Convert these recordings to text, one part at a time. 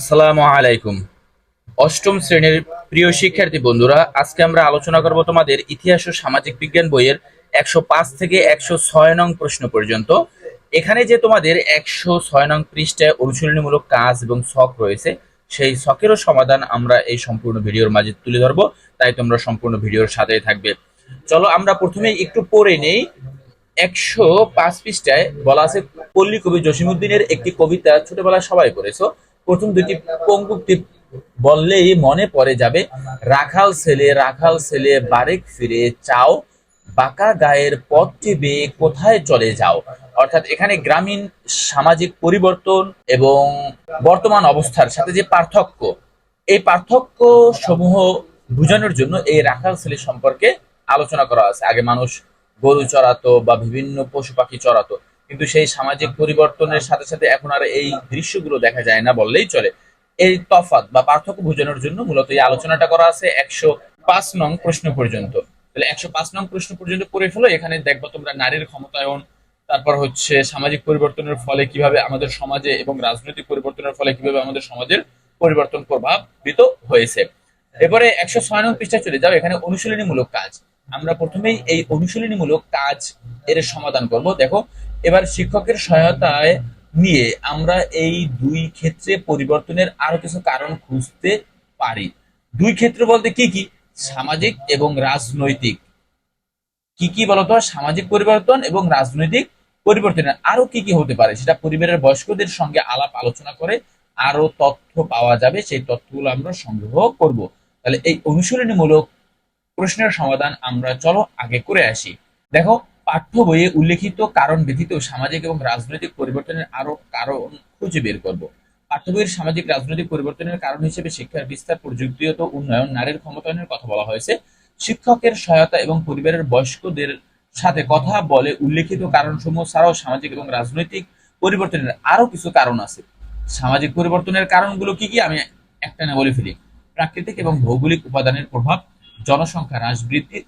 আসসালামু আলাইকুম। অষ্টম শ্রেণির প্রিয় শিক্ষার্থী বন্ধুরা, আজকে আমরা আলোচনা করব তোমাদের ইতিহাস ও সামাজিক বিজ্ঞান বইয়ের একশো পাঁচ থেকে একশো ছয় নং প্রশ্ন পর্যন্ত। এখানে যে তোমাদের একশো ছয় নং পৃষ্ঠায় অনুশীলনীমূলক কাজ এবং শখ রয়েছে, সেই শখেরও সমাধান আমরা এই সম্পূর্ণ ভিডিওর মাঝে তুলে ধরবো, তাই তোমরা সম্পূর্ণ ভিডিওর সাথেই থাকবে। চলো আমরা প্রথমে একটু পড়ে নেই। একশো পাঁচ পৃষ্ঠায় বলা আছে, পল্লী কবি জসিমুদ্দিনের একটি কবিতা ছোটবেলায় সবাই পড়েছো। প্রথম দুটি পঙ্কুক্তি বললেই মনে পড়ে যাবে, রাখাল ছেলে রাখাল ছেলে, বারেক ফিরে চাও, বাঁকা গায়ের পথটি বেয়ে কোথায় চলে যাও? অর্থাৎ এখানে গ্রামীণ সামাজিক পরিবর্তন এবং বর্তমান অবস্থার সাথে যে পার্থক্য, এই পার্থক্য সমূহ বোঝানোর জন্য এই রাখাল ছেলে সম্পর্কে আলোচনা করা আছে। আগে মানুষ গরু চড়াতো বা বিভিন্ন পশু পাখি চড়াতো। কিন্তু সেই সামাজিক পরিবর্তনের সাথে সাথে এখন আর এই দৃশ্যগুলো দেখা যায় না বললেই চলে। এই তফাৎ বা পার্থক্য বোঝানোর জন্য মূলত এই আলোচনাটা করা আছে একশো পাঁচ নং প্রশ্ন পর্যন্ত। তাহলে একশো পাঁচ নং প্রশ্ন পর্যন্ত পড়ে ফেলো, এখানে দেখব তোমরা নারীর ক্ষমতায়ন, তারপর হচ্ছে সামাজিক পরিবর্তনের ফলে কীভাবে আমাদের সমাজে এবং রাজনৈতিক পরিবর্তনের ফলে কীভাবে আমাদের সমাজের পরিবর্তন প্রভাবিত হয়েছে। এবারে একশো ছয় নং পৃষ্ঠায় চলে যাও, এখানে অনুশীলনীমূলক কাজ। আমরা প্রথমেই এই অনুশীলনীমূলক কাজ এর সমাধান করব। দেখো এবার শিক্ষকের সহায়তায় নিয়ে আমরা এই দুই ক্ষেত্রে পরিবর্তনের আরও কিছু কারণ খুঁজতে পারি। দুই ক্ষেত্র বলতে কি কি? সামাজিক এবং রাজনৈতিক। কি কি বলতো? সামাজিক পরিবর্তন এবং রাজনৈতিক পরিবর্তনের আরও কি কি হতে পারে? সেটা পরিবারের বয়স্কদের সঙ্গে আলাপ আলোচনা করে আরও তথ্য পাওয়া যাবে। সেই তথ্যগুলো আমরা সংগ্রহ করব। তাহলে এই অনুশীলনীমূলক প্রশ্নের সমাধান আমরা চলো আগে করে আসি। দেখো পাঠ্য বইয়ে উল্লেখিত কারণ ব্যতীত সামাজিক এবং রাজনৈতিক পরিবর্তনের আরও কারণ খুঁজে বের করব। পাঠ্য বইয়ের সামাজিক রাজনৈতিক পরিবর্তনের কারণ হিসেবে শিক্ষার বিস্তার প্রযুক্তিগত উন্নয়ন, নারীর ক্ষমতায়নের কথা বলা হয়েছে। শিক্ষকের সহায়তা এবং পরিবারের বয়স্কদের সাথে কথা বলে উল্লেখিত কারণসমূহ ছাড়াও সামাজিক এবং রাজনৈতিক পরিবর্তনের আরও কিছু কারণ আছে। সামাজিক পরিবর্তনের কারণগুলো কি কি আমি একটা না বলে ফেলি। প্রাকৃতিক এবং ভৌগোলিক উপাদানের প্রভাব, জনসংখ্যা হ্রাস বৃদ্ধি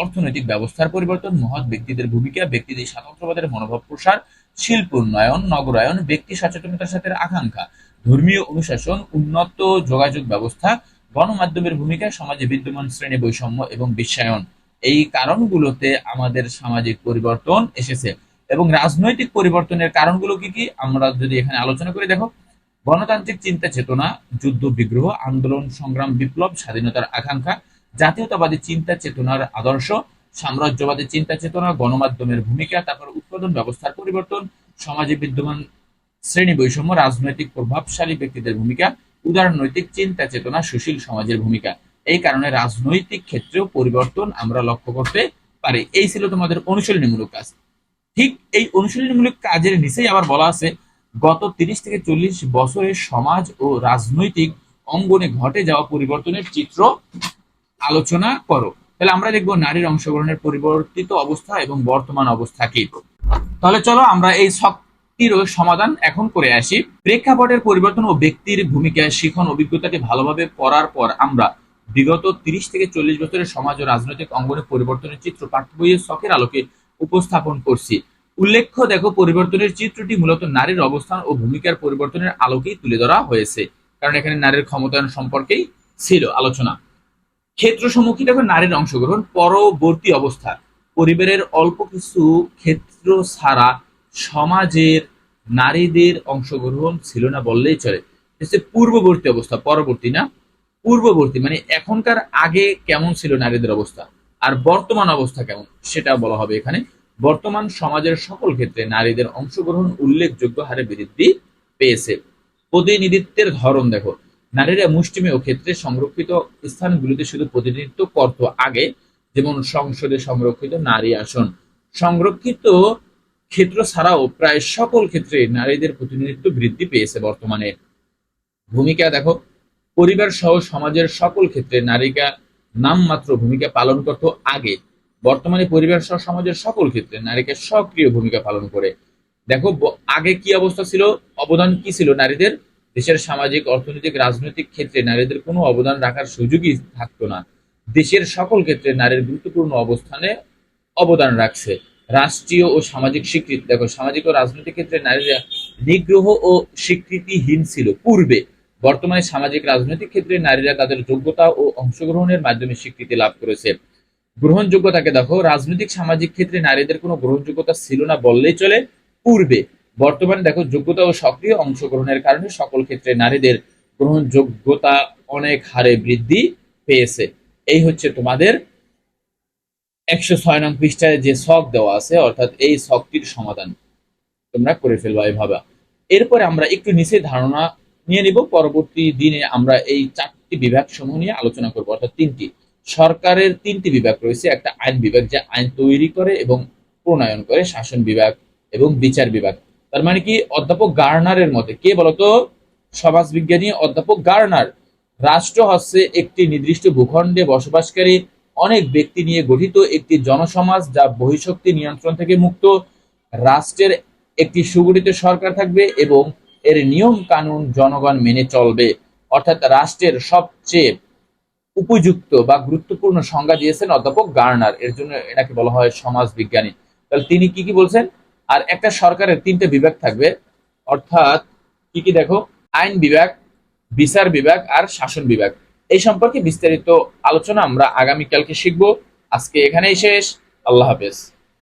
অর্থনৈতিক ব্যবস্থার পরিবর্তন, মহৎ ব্যক্তিদের ভূমিকা, ব্যক্তিদের স্বাতন্ত্র্যবাদের মনোভাব প্রসার, শিল্প উন্নয়ন, নগরায়ন, ব্যক্তি সচেতনতার সাথে আকাঙ্ক্ষা, ধর্মীয় অনুশাসন, উন্নত যোগাযোগ ব্যবস্থা, গণমাধ্যমের ভূমিকা, সমাজে বিদ্যমান শ্রেণি বৈষম্য এবং বিশ্বায়ন। এই কারণগুলোতে আমাদের সামাজিক পরিবর্তন এসেছে। এবং রাজনৈতিক পরিবর্তনের কারণগুলো কি কি? আমরা যদি এখানে আলোচনা করে, দেখো, গণতান্ত্রিক চিন্তা চেতনা যুদ্ধ বিগ্রহ আন্দোলন, সংগ্রাম, বিপ্লব, স্বাধীনতার আকাঙ্ক্ষা জাতীয়তাবাদী চিন্তা চেতনার আদর্শ, সাম্রাজ্যবাদী চিন্তা চেতনা, গণমাধ্যমের ভূমিকা, তারপর উৎপাদন ব্যবস্থার পরিবর্তন, সমাজে বিদ্যমান শ্রেণি বৈষম্য, রাজনৈতিক প্রভাবশালী ব্যক্তিদের ভূমিকা, উদারনৈতিক চিন্তা চেতনা, সুশীল সমাজের ভূমিকা। এই কারণে রাজনৈতিক ক্ষেত্রেও পরিবর্তন আমরা লক্ষ্য করতে পারি। এই ছিল তোমাদের অনুশীলনীমূলক কাজ। ঠিক এই অনুশীলনীমূলক কাজের নিচেই আবার বলা আছে, গত তিরিশ থেকে চল্লিশ বছরের সমাজ ও রাজনৈতিক অঙ্গনে ঘটে যাওয়া পরিবর্তনের চিত্র আলোচনা করো। তাহলে আমরা দেখব নারীর অংশগ্রহণের পরিবর্তিত অবস্থা এবং বর্তমান অবস্থা কি। তাহলে চলো আমরা এই শক্তির সমাধান এখন করে আসি। প্রেক্ষাপটের পরিবর্তন ও ব্যক্তির ভূমিকায় শিখন অভিজ্ঞতাকে ভালোভাবে পড়ার পর আমরা বিগত তিরিশ থেকে চল্লিশ বছরের সমাজ ও রাজনৈতিক অঙ্গনে পরিবর্তনের চিত্র পাঠ্য বইয়ের শখের আলোকে উপস্থাপন করছি। উল্লেখ্য, দেখো, পরিবর্তনের চিত্রটি মূলত নারীর অবস্থান ও ভূমিকার পরিবর্তনের আলোকেই তুলে ধরা হয়েছে। কারণ এখানে নারীর ক্ষমতায়ন সম্পর্কেই ছিল আলোচনা। ক্ষেত্র সম্মুখী দেখো নারীর অংশগ্রহণ, পরবর্তী অবস্থা। পরিবারের অল্প কিছু ক্ষেত্র ছাড়া সমাজের নারীদের অংশগ্রহণ ছিল না বললেই চলে। পূর্ববর্তী অবস্থা, পরবর্তী না? পূর্ববর্তী মানে এখনকার আগে কেমন ছিল নারীদের অবস্থা? আর বর্তমান অবস্থা কেমন, সেটা বলা হবে এখানে। বর্তমান সমাজের সকল ক্ষেত্রে নারীদের অংশগ্রহণ উল্লেখযোগ্য হারে বৃদ্ধি পেয়েছে। প্রতিনিধিত্বের ধরন দেখো নারীরা মুষ্টিমেয় ক্ষেত্রে সংরক্ষিত স্থানগুলিতে শুধু প্রতিনিধিত্ব করত আগে, যেমন সংসদে সংরক্ষিত নারী আসন। সংরক্ষিত ক্ষেত্র ছাড়াও প্রায় সকল ক্ষেত্রে নারীদের প্রতিনিধিত্ব বৃদ্ধি পেয়েছে বর্তমানে। ভূমিকা দেখো, পরিবার সহ সমাজের সকল ক্ষেত্রে নারীরা নামমাত্র ভূমিকা পালন করত আগে। বর্তমানে পরিবার সহ সমাজের সকল ক্ষেত্রে নারীকে সক্রিয় ভূমিকা পালন করে। দেখো আগে কি অবস্থা ছিল? অবদান কি ছিল নারীদের? দেশের সামাজিক, অর্থনৈতিক, রাজনৈতিক ক্ষেত্রে নারীদের কোনো অবদান রাখার সুযোগই থাকতো না। দেশের সকল ক্ষেত্রে নারীর গুরুত্বপূর্ণ অবস্থানে অবদান রাখছে। রাষ্ট্রীয় ও সামাজিক স্বীকৃতি দেখো, সামাজিক ও রাজনৈতিক ক্ষেত্রে নারীরা নিগ্রহ ও স্বীকৃতিহীন ছিল। পূর্বে বর্তমানে সামাজিক, রাজনৈতিক ক্ষেত্রে নারীরা তাদের যোগ্যতা ও অংশগ্রহণের মাধ্যমে স্বীকৃতি লাভ করেছে। গ্রহণযোগ্যতাকে দেখো, রাজনৈতিক, সামাজিক ক্ষেত্রে নারীদের কোনো গ্রহণযোগ্যতা ছিল না বললেই চলে। পূর্বে বর্তমানে দেখো যোগ্যতা ও সক্রিয় অংশগ্রহণের কারণে সকল ক্ষেত্রে নারীদের গ্রহণযোগ্যতা অনেক হারে বৃদ্ধি পেয়েছে। এই হচ্ছে তোমাদের একশো ছয় নং পৃষ্ঠায় যে শখ দেওয়া আছে, অর্থাৎ এই শখটির সমাধান তোমরা করে ফেলবা এভাবে। এরপরে আমরা একটু নিচে ধারণা নিয়ে নিব। পরবর্তী দিনে আমরা এই চারটি বিভাগ সমূহ নিয়ে আলোচনা করব। অর্থাৎ তিনটি। সরকারের তিনটি বিভাগ রয়েছে। একটা আইন বিভাগ, যা আইন তৈরি করে এবং প্রণয়ন করে, শাসন বিভাগ এবং বিচার বিভাগ। তার মানে কি অধ্যাপক গার্নারের মতে, কে বলতো? সমাজবিজ্ঞানী অধ্যাপক গার্নার। রাষ্ট্র হচ্ছে একটি নির্দিষ্ট ভূখণ্ডে বসবাসকারী অনেক ব্যক্তি নিয়ে গঠিত একটি জনসমাজ যা বহিঃশক্তি নিয়ন্ত্রণ থেকে মুক্ত। রাষ্ট্রের একটি সুগঠিত সরকার থাকবে এবং এর নিয়ম কানুন জনগণ মেনে চলবে। অর্থাৎ রাষ্ট্রের সবচেয়ে উপযুক্ত বা গুরুত্বপূর্ণ সংজ্ঞা দিয়েছেন অধ্যাপক গার্নার। এর জন্য এটাকে বলা হয় সমাজ বিজ্ঞানী তাহলে তিনি কি কি বলছেন? আর একটা সরকারের তিনটে বিভাগ থাকবে। অর্থাৎ কি কি দেখো? আইন বিভাগ, বিচার বিভাগ আর শাসন বিভাগ। এই সম্পর্কে বিস্তারিত আলোচনা আমরা আগামীকালকে শিখব। আজকে এখানেই শেষ। আল্লাহ হাফেজ।